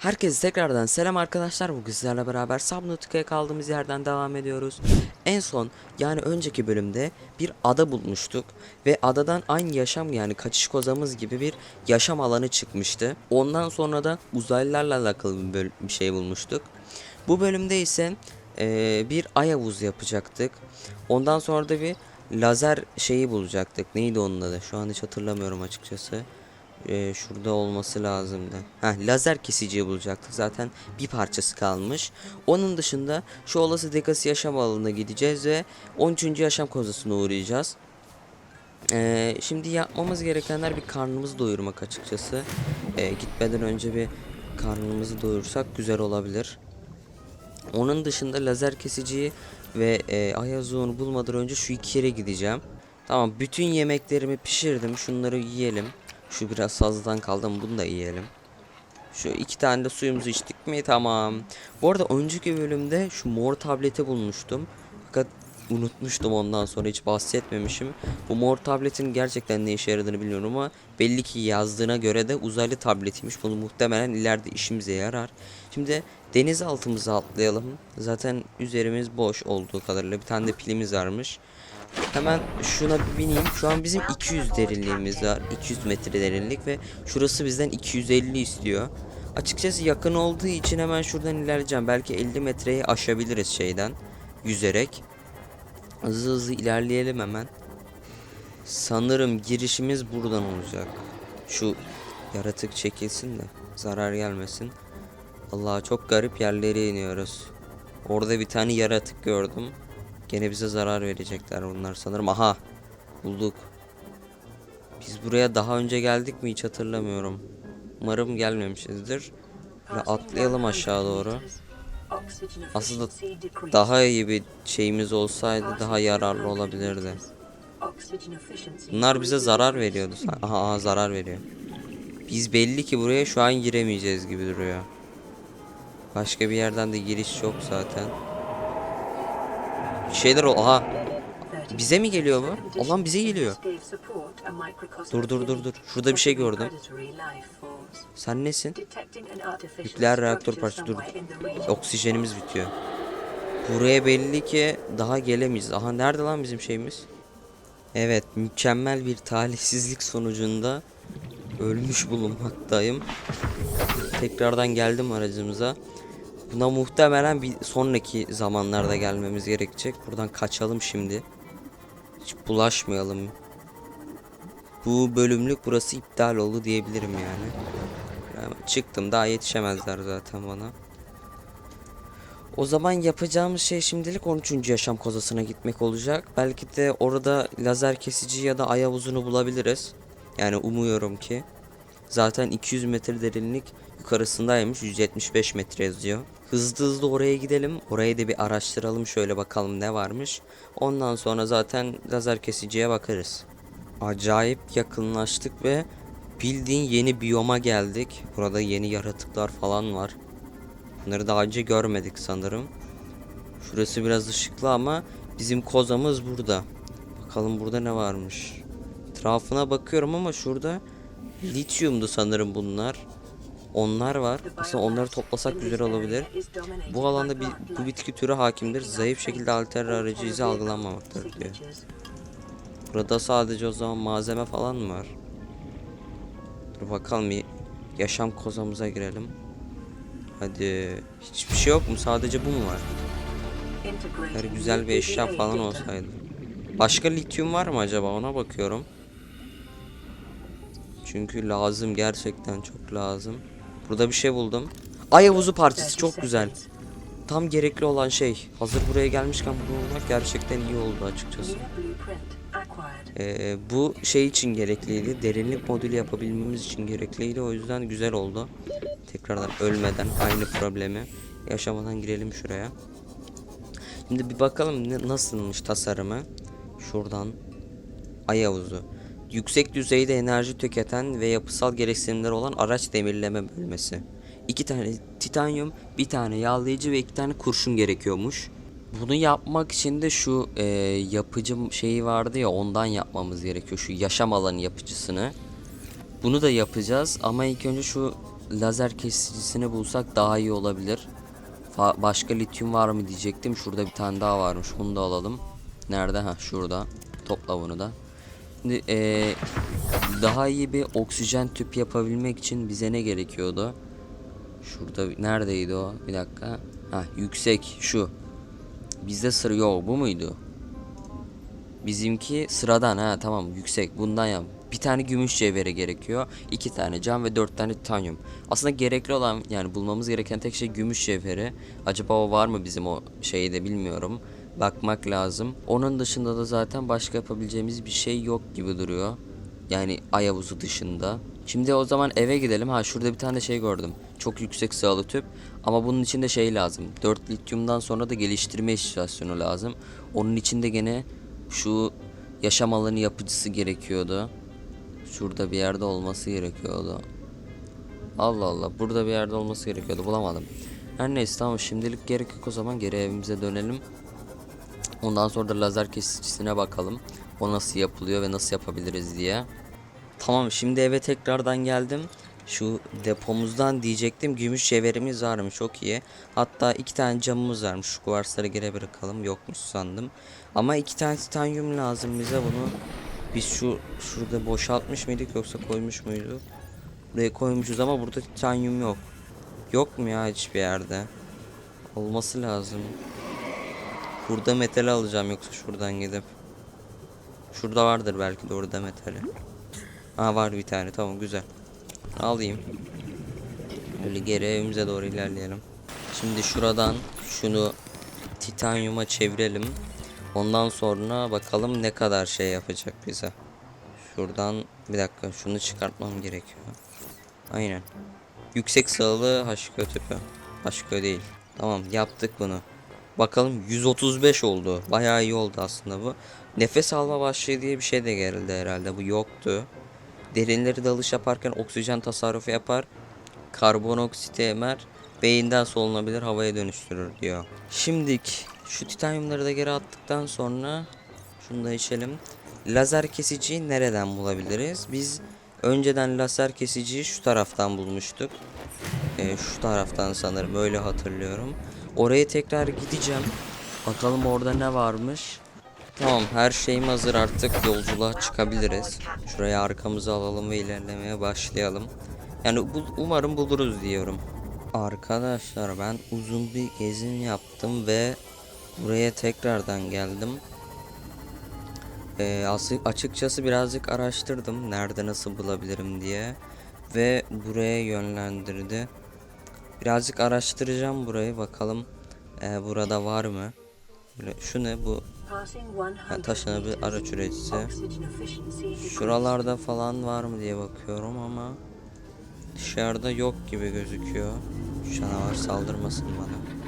Herkese tekrardan selam arkadaşlar. Bugün sizlerle beraber Subnautica'ya kaldığımız yerden devam ediyoruz. En son yani önceki bölümde bir ada bulmuştuk. Ve adadan aynı yaşam yani kaçış kozamız gibi bir yaşam alanı çıkmıştı. Ondan sonra da uzaylılarla alakalı bir, bir şey bulmuştuk. Bu bölümde ise eee, bir ay havuzu yapacaktık. Ondan sonra da bir lazer şeyi bulacaktık. Neydi onun adı? Şu an hiç hatırlamıyorum açıkçası. Ee, şurada olması lazımdı. Ha, lazer kesiciyi bulacaktık. Zaten bir parçası kalmış. Onun dışında şu olası Dekası yaşam alanına gideceğiz ve 13. yaşam kozasına uğrayacağız. Ee, şimdi yapmamız gerekenler bir karnımızı doyurmak açıkçası. Ee, gitmeden önce bir karnımızı doyursak güzel olabilir. Onun dışında lazer kesiciyi ve e, ayazuğunu bulmadan önce şu iki yere gideceğim. Tamam bütün yemeklerimi pişirdim. Şunları yiyelim. Şu biraz fazladan kaldı ama bunu da yiyelim. Şu iki tane de suyumuzu içtik mi? Tamam. Bu arada önceki bölümde şu mor tableti bulmuştum. Fakat unutmuştum ondan sonra hiç bahsetmemişim. Bu mor tabletin gerçekten ne işe yaradığını bilmiyorum ama belli ki yazdığına göre de uzaylı tabletiymiş. Bunu muhtemelen ileride işimize yarar. Şimdi denizaltımıza atlayalım. Zaten üzerimiz boş olduğu kadarıyla bir tane de pilimiz varmış. Hemen şuna bineyim. Şu an bizim 200 derinliğimiz var. 200 metre derinlik ve şurası bizden 250 istiyor. Açıkçası yakın olduğu için hemen şuradan ilerleyeceğim. Belki 50 metreyi aşabiliriz şeyden yüzerek. Hızlı hızlı ilerleyelim hemen. Sanırım girişimiz buradan olacak. Şu yaratık çekilsin de zarar gelmesin. Allah çok garip yerlere iniyoruz. Orada bir tane yaratık gördüm. Gene bize zarar verecekler bunlar sanırım. Aha bulduk. Biz buraya daha önce geldik mi hiç hatırlamıyorum. Umarım gelmemişizdir. Böyle atlayalım aşağı doğru. Aslında daha iyi bir şeyimiz olsaydı daha yararlı olabilirdi. Bunlar bize zarar veriyordu. Aha, aha zarar veriyor. Biz belli ki buraya şu an giremeyeceğiz gibi duruyor. Başka bir yerden de giriş yok zaten. Şeyler o. Aha. Bize mi geliyor bu? Allah'ım bize geliyor. Dur dur dur dur. Şurada bir şey gördüm. Sen nesin? Nükleer reaktör parçası dur. Oksijenimiz bitiyor. Buraya belli ki daha gelemeyiz. Aha nerede lan bizim şeyimiz? Evet, mükemmel bir talihsizlik sonucunda ölmüş bulunmaktayım. Tekrardan geldim aracımıza. Buna muhtemelen bir sonraki zamanlarda gelmemiz gerekecek. Buradan kaçalım şimdi. Hiç bulaşmayalım. Bu bölümlük burası iptal oldu diyebilirim yani. Hemen çıktım daha yetişemezler zaten bana. O zaman yapacağımız şey şimdilik 13. yaşam kozasına gitmek olacak. Belki de orada lazer kesici ya da ay havuzunu bulabiliriz. Yani umuyorum ki. Zaten 200 metre derinlik yukarısındaymış. 175 metre yazıyor. Hızlı hızlı oraya gidelim. Orayı da bir araştıralım şöyle bakalım ne varmış. Ondan sonra zaten lazer kesiciye bakarız. Acayip yakınlaştık ve bildiğin yeni biyoma geldik. Burada yeni yaratıklar falan var. Bunları daha önce görmedik sanırım. Şurası biraz ışıklı ama bizim kozamız burada. Bakalım burada ne varmış. Etrafına bakıyorum ama şurada lityumdu sanırım bunlar. Onlar var. Aslında onları toplasak güzel olabilir. Bu alanda bir, bu bitki türü hakimdir. Zayıf şekilde alter aracı izi algılanmamaktadır diyor. Burada sadece o zaman malzeme falan mı var? Dur bakalım bir yaşam kozamıza girelim. Hadi. Hiçbir şey yok mu? Sadece bu mu var? Her güzel bir eşya falan olsaydı. Başka lityum var mı acaba? Ona bakıyorum. Çünkü lazım gerçekten çok lazım. Burada bir şey buldum. Ay havuzu parçası çok güzel. Tam gerekli olan şey. Hazır buraya gelmişken bunu bulmak gerçekten iyi oldu açıkçası. Ee, bu şey için gerekliydi. Derinlik modülü yapabilmemiz için gerekliydi. O yüzden güzel oldu. Tekrardan ölmeden aynı problemi yaşamadan girelim şuraya. Şimdi bir bakalım ne, nasılmış tasarımı. Şuradan ay havuzu. Yüksek düzeyde enerji tüketen ve yapısal gereksinimleri olan araç demirleme bölmesi. İki tane titanyum, bir tane yağlayıcı ve iki tane kurşun gerekiyormuş. Bunu yapmak için de şu e, yapıcı şeyi vardı ya ondan yapmamız gerekiyor. Şu yaşam alanı yapıcısını. Bunu da yapacağız ama ilk önce şu lazer kesicisini bulsak daha iyi olabilir. Fa- başka lityum var mı diyecektim. Şurada bir tane daha varmış. Bunu da alalım. Nerede? Ha şurada. Topla bunu da. Şimdi eee, daha iyi bir oksijen tüp yapabilmek için bize ne gerekiyordu? Şurada neredeydi o? Bir dakika. Ha yüksek şu. Bizde sıra yok bu muydu? Bizimki sıradan ha tamam yüksek bundan yap. Bir tane gümüş cevheri gerekiyor. iki tane cam ve dört tane titanyum. Aslında gerekli olan yani bulmamız gereken tek şey gümüş cevheri. Acaba o var mı bizim o şeyde bilmiyorum. Bakmak lazım. Onun dışında da zaten başka yapabileceğimiz bir şey yok gibi duruyor. Yani ay havuzu dışında. Şimdi o zaman eve gidelim. Ha şurada bir tane şey gördüm. Çok yüksek sağlı tüp. Ama bunun için de şey lazım. 4 lityumdan sonra da geliştirme istasyonu lazım. Onun için de gene şu yaşam alanı yapıcısı gerekiyordu. Şurada bir yerde olması gerekiyordu. Allah Allah burada bir yerde olması gerekiyordu bulamadım. Her neyse tamam şimdilik gerek yok o zaman geri evimize dönelim. Ondan sonra da lazer kesicisine bakalım. O nasıl yapılıyor ve nasıl yapabiliriz diye. Tamam şimdi eve tekrardan geldim. Şu depomuzdan diyecektim gümüş cevherimiz var mı çok iyi. Hatta iki tane camımız varmış. Şu kuvarsları geri bırakalım yokmuş sandım. Ama iki tane titanyum lazım bize bunu. Biz şu şurada boşaltmış mıydık yoksa koymuş muyduk? Buraya koymuşuz ama burada titanyum yok. Yok mu ya hiçbir yerde? Olması lazım. Burada metal alacağım yoksa şuradan gidip. Şurada vardır belki de orada metali. Ha var bir tane tamam güzel. Alayım. Böyle geri evimize doğru ilerleyelim. Şimdi şuradan şunu titanyuma çevirelim. Ondan sonra bakalım ne kadar şey yapacak bize. Şuradan bir dakika şunu çıkartmam gerekiyor. Aynen. Yüksek sağlığı haşkö tüpü. Haşkö değil. Tamam yaptık bunu. Bakalım 135 oldu. Bayağı iyi oldu aslında bu. Nefes alma başlığı diye bir şey de geldi herhalde. Bu yoktu. Derinleri dalış yaparken oksijen tasarrufu yapar. Karbonoksit emer. Beyinden solunabilir havaya dönüştürür diyor. Şimdik şu titanyumları da geri attıktan sonra şunu da içelim. Lazer kesiciyi nereden bulabiliriz? Biz önceden lazer kesiciyi şu taraftan bulmuştuk. Ee, şu taraftan sanırım öyle hatırlıyorum. Oraya tekrar gideceğim. Bakalım orada ne varmış. Tamam her şeyim hazır artık yolculuğa çıkabiliriz. Şuraya arkamızı alalım ve ilerlemeye başlayalım. Yani bu- umarım buluruz diyorum. Arkadaşlar ben uzun bir gezim yaptım ve buraya tekrardan geldim. Ee, as- açıkçası birazcık araştırdım nerede nasıl bulabilirim diye ve buraya yönlendirdi. Birazcık araştıracağım burayı bakalım ee, burada var mı? Şu ne bu Ha, taşınabilir araç üreticisi. Şuralar Şuralarda falan var mı diye bakıyorum ama dışarıda yok gibi gözüküyor. Canavar saldırmasın bana.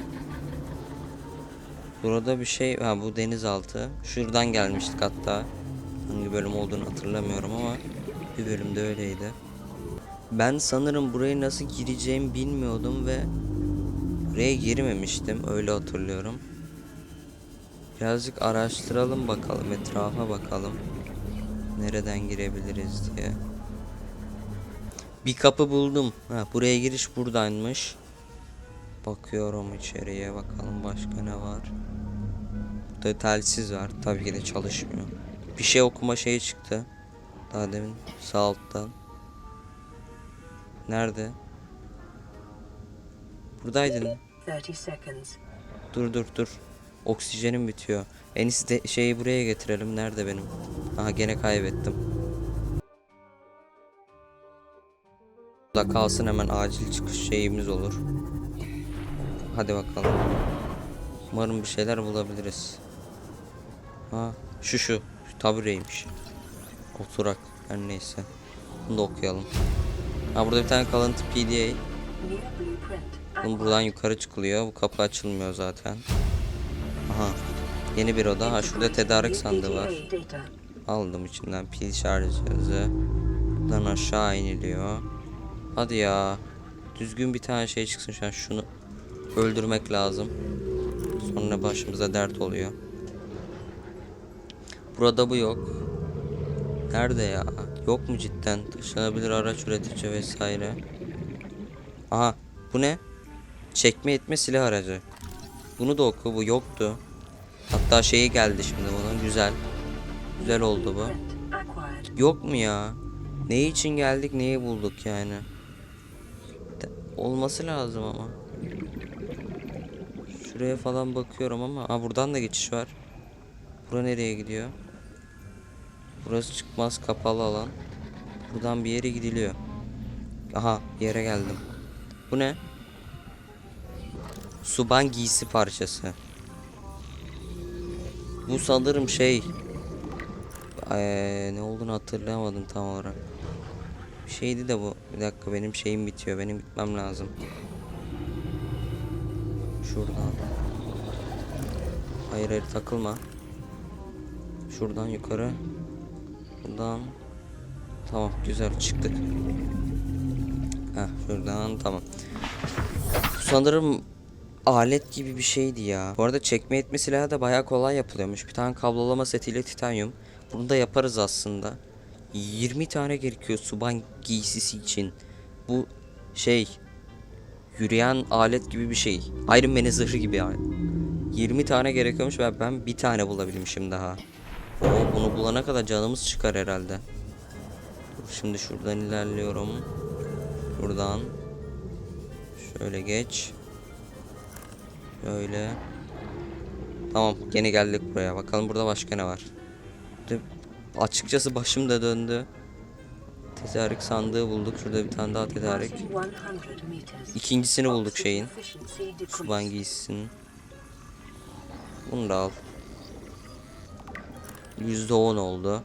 Burada bir şey ha bu denizaltı. Şuradan gelmiştik hatta. Hangi bölüm olduğunu hatırlamıyorum ama bir bölümde öyleydi. Ben sanırım buraya nasıl gireceğimi bilmiyordum ve buraya girmemiştim öyle hatırlıyorum. Birazcık araştıralım bakalım etrafa bakalım. Nereden girebiliriz diye. Bir kapı buldum. Ha, buraya giriş buradaymış. Bakıyorum içeriye bakalım başka ne var. Burada telsiz var. Tabii ki de çalışmıyor. Bir şey okuma şeyi çıktı. Daha demin sağ alttan. Nerede? Buradaydın. 30 seconds. Dur dur dur. Oksijenim bitiyor. En iyisi de şeyi buraya getirelim. Nerede benim? Aha gene kaybettim. Da kalsın hemen acil çıkış şeyimiz olur. Hadi bakalım. Umarım bir şeyler bulabiliriz. Ha şu şu. Şu tabureymiş. Oturak. Her neyse. Bunu da okuyalım. Ha burada bir tane kalıntı PDA. Bunun buradan yukarı çıkılıyor. Bu kapı açılmıyor zaten. Aha. Yeni bir oda. Ha şurada tedarik sandığı var. Aldım içinden pil şarj cihazı. Buradan aşağı iniliyor. Hadi ya. Düzgün bir tane şey çıksın şu an. Şunu öldürmek lazım. Sonra başımıza dert oluyor. Burada bu yok. Nerede ya? Yok mu cidden? Taşınabilir araç üretici vesaire. Aha bu ne? Çekme etme silah aracı. Bunu da oku bu yoktu. Hatta şeyi geldi şimdi bunun güzel. Güzel oldu bu. Yok mu ya? Ne için geldik neyi bulduk yani? Olması lazım ama. Şuraya falan bakıyorum ama. Aa buradan da geçiş var. Bura nereye gidiyor? Burası çıkmaz kapalı alan. Buradan bir yere gidiliyor. Aha yere geldim. Bu ne? Suban giysi parçası. Bu sanırım şey Eee, ne olduğunu hatırlayamadım tam olarak. Bir şeydi de bu. Bir dakika benim şeyim bitiyor. Benim gitmem lazım. Şuradan. Hayır hayır takılma. Şuradan yukarı. Buradan. Tamam güzel çıktık. Heh şuradan tamam. Sanırım alet gibi bir şeydi ya. Bu arada çekme etme silahı da bayağı kolay yapılıyormuş. Bir tane kablolama setiyle titanyum. Bunu da yaparız aslında. 20 tane gerekiyor suban giysisi için. Bu şey yürüyen alet gibi bir şey. Iron Man'in zırhı gibi yani. 20 tane gerekiyormuş ve ben bir tane bulabilmişim daha. O bunu bulana kadar canımız çıkar herhalde. Dur şimdi şuradan ilerliyorum. Buradan. Şöyle geç. Şöyle. Tamam gene geldik buraya. Bakalım burada başka ne var. Açıkçası başım da döndü. Tedarik sandığı bulduk. Şurada bir tane daha tedarik. Passing 100 meters. İkincisini bulduk şeyin. Suban giysisinin. Bunu da al. %10 oldu.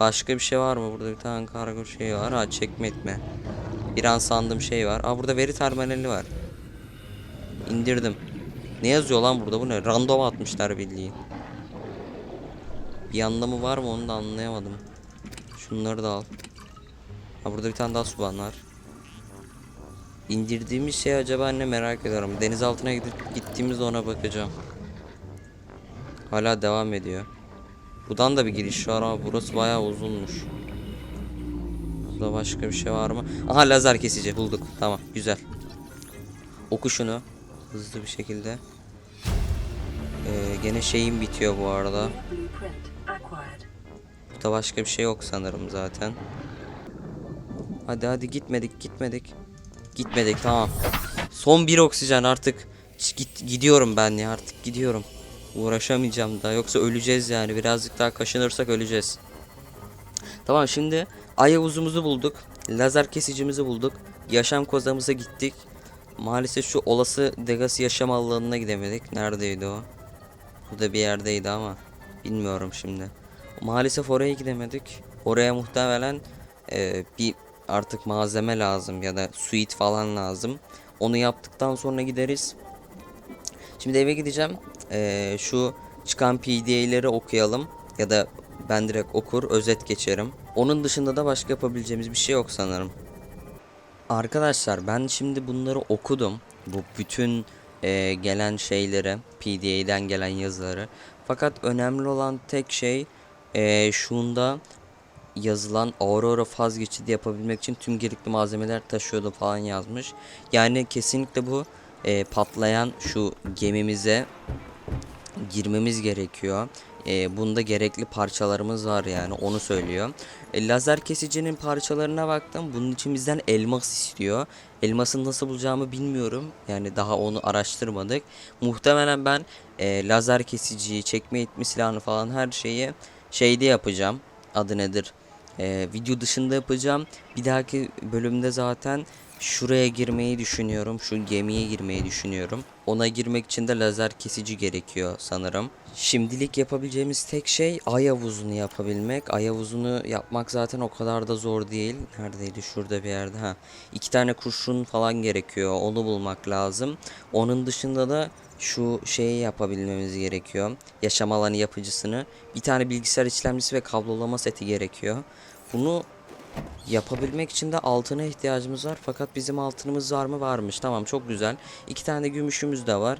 Başka bir şey var mı? Burada bir tane kargo şey var. Ha çekme etme. Bir an sandığım şey var. Aa burada veri terminali var. İndirdim. Ne yazıyor lan burada? Bu ne? Random atmışlar bildiğin. Bir anlamı var mı onu da anlayamadım. Şunları da al. Ha burada bir tane daha suban var. İndirdiğimiz şey acaba ne merak ediyorum. Deniz altına gidip gittiğimizde ona bakacağım. Hala devam ediyor. Buradan da bir giriş var ama burası bayağı uzunmuş. Burada başka bir şey var mı? Aha lazer kesici bulduk. Tamam güzel. Oku şunu. Hızlı bir şekilde. Ee, gene şeyim bitiyor bu arada. Burada başka bir şey yok sanırım zaten. Hadi hadi gitmedik gitmedik. Gitmedik tamam. Son bir oksijen artık. Git, gidiyorum ben ya artık gidiyorum. Uğraşamayacağım da yoksa öleceğiz yani birazcık daha kaşınırsak öleceğiz. Tamam şimdi ay havuzumuzu bulduk. Lazer kesicimizi bulduk. Yaşam kozamıza gittik. Maalesef şu olası Degasi yaşam alanına gidemedik. Neredeydi o? Burada bir yerdeydi ama bilmiyorum şimdi. Maalesef oraya gidemedik. Oraya muhtemelen e, bir artık malzeme lazım ya da suit falan lazım. Onu yaptıktan sonra gideriz. Şimdi eve gideceğim. E, şu çıkan PDA'leri okuyalım ya da ben direkt okur özet geçerim. Onun dışında da başka yapabileceğimiz bir şey yok sanırım. Arkadaşlar ben şimdi bunları okudum. Bu bütün e, gelen şeyleri, PDA'den gelen yazıları. Fakat önemli olan tek şey e, şunda yazılan Aurora faz geçidi yapabilmek için tüm gerekli malzemeler taşıyordu falan yazmış. Yani kesinlikle bu e, patlayan şu gemimize girmemiz gerekiyor. E, bunda gerekli parçalarımız var yani onu söylüyor. E, lazer kesicinin parçalarına baktım. Bunun için bizden elmas istiyor. Elmasın nasıl bulacağımı bilmiyorum. Yani daha onu araştırmadık. Muhtemelen ben e, lazer kesiciyi, çekme itme silahını falan her şeyi şeyde yapacağım. Adı nedir? E, video dışında yapacağım. Bir dahaki bölümde zaten şuraya girmeyi düşünüyorum. Şu gemiye girmeyi düşünüyorum. Ona girmek için de lazer kesici gerekiyor sanırım. Şimdilik yapabileceğimiz tek şey ay havuzunu yapabilmek. Ay havuzunu yapmak zaten o kadar da zor değil. Neredeydi? Şurada bir yerde. Ha. İki tane kurşun falan gerekiyor. Onu bulmak lazım. Onun dışında da şu şeyi yapabilmemiz gerekiyor. Yaşam alanı yapıcısını. Bir tane bilgisayar işlemcisi ve kablolama seti gerekiyor. Bunu Yapabilmek için de altına ihtiyacımız var. Fakat bizim altınımız var mı? Varmış. Tamam çok güzel. İki tane gümüşümüz de var.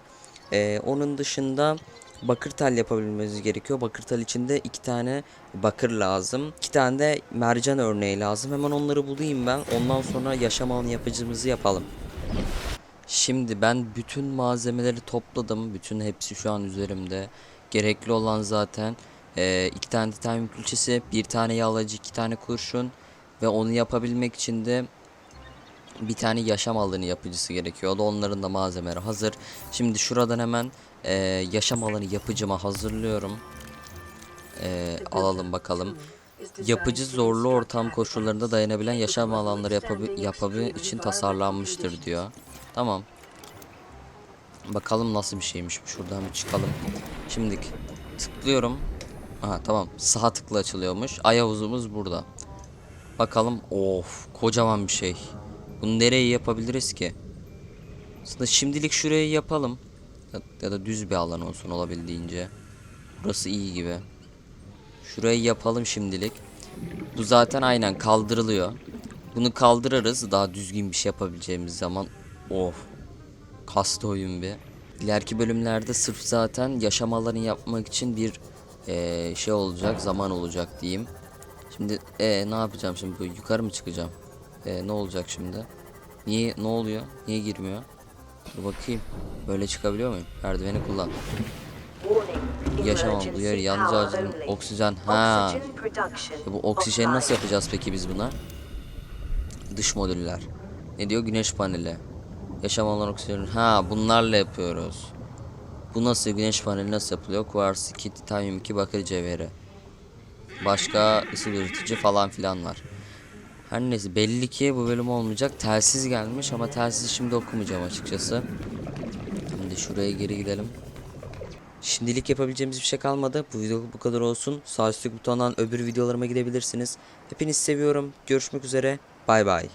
Ee, onun dışında bakır tel yapabilmemiz gerekiyor. Bakır tel için de iki tane bakır lazım. İki tane de mercan örneği lazım. Hemen onları bulayım ben. Ondan sonra yaşam alanı yapıcımızı yapalım. Şimdi ben bütün malzemeleri topladım. Bütün hepsi şu an üzerimde. Gerekli olan zaten eee iki tane titanyum külçesi, bir tane yağlayıcı, iki tane kurşun ve onu yapabilmek için de bir tane yaşam alanı yapıcısı gerekiyor. O da onların da malzemeleri hazır. Şimdi şuradan hemen eee, yaşam alanı yapıcıma hazırlıyorum. Eee, alalım bakalım. Yapıcı zorlu ortam koşullarında dayanabilen yaşam alanları yapabi yapabilme için tasarlanmıştır diyor. Tamam. Bakalım nasıl bir şeymiş. Şuradan bir çıkalım. Şimdi tıklıyorum. Aha tamam. Sağ tıkla açılıyormuş. Ay havuzumuz burada. Bakalım. Of, kocaman bir şey. Bunu nereye yapabiliriz ki? Aslında şimdilik şurayı yapalım. Ya, da düz bir alan olsun olabildiğince. Burası iyi gibi. Şurayı yapalım şimdilik. Bu zaten aynen kaldırılıyor. Bunu kaldırırız daha düzgün bir şey yapabileceğimiz zaman. Of. Kastı oyun bir. İleriki bölümlerde sırf zaten yaşamalarını yapmak için bir eee, şey olacak, zaman olacak diyeyim. Şimdi e ne yapacağım şimdi bu yukarı mı çıkacağım? E, ne olacak şimdi? Niye ne oluyor? Niye girmiyor? Dur bakayım. Böyle çıkabiliyor muyum? Merdiveni kullan. Yaşamam duyar yalnız acil oksijen. Ha. E, bu oksijeni nasıl yapacağız peki biz buna? Dış modüller. Ne diyor? Güneş paneli. Yaşam alan oksijen. Ha bunlarla yapıyoruz. Bu nasıl güneş paneli nasıl yapılıyor? Kuvars 2, titanyum 2, bakır cevheri. Başka ısı üretici falan filan var. Her neyse belli ki bu bölüm olmayacak. Telsiz gelmiş ama telsizi şimdi okumayacağım açıkçası. Şimdi şuraya geri gidelim. Şimdilik yapabileceğimiz bir şey kalmadı. Bu video bu kadar olsun. Sağ üstteki butondan öbür videolarıma gidebilirsiniz. Hepinizi seviyorum. Görüşmek üzere. Bay bay.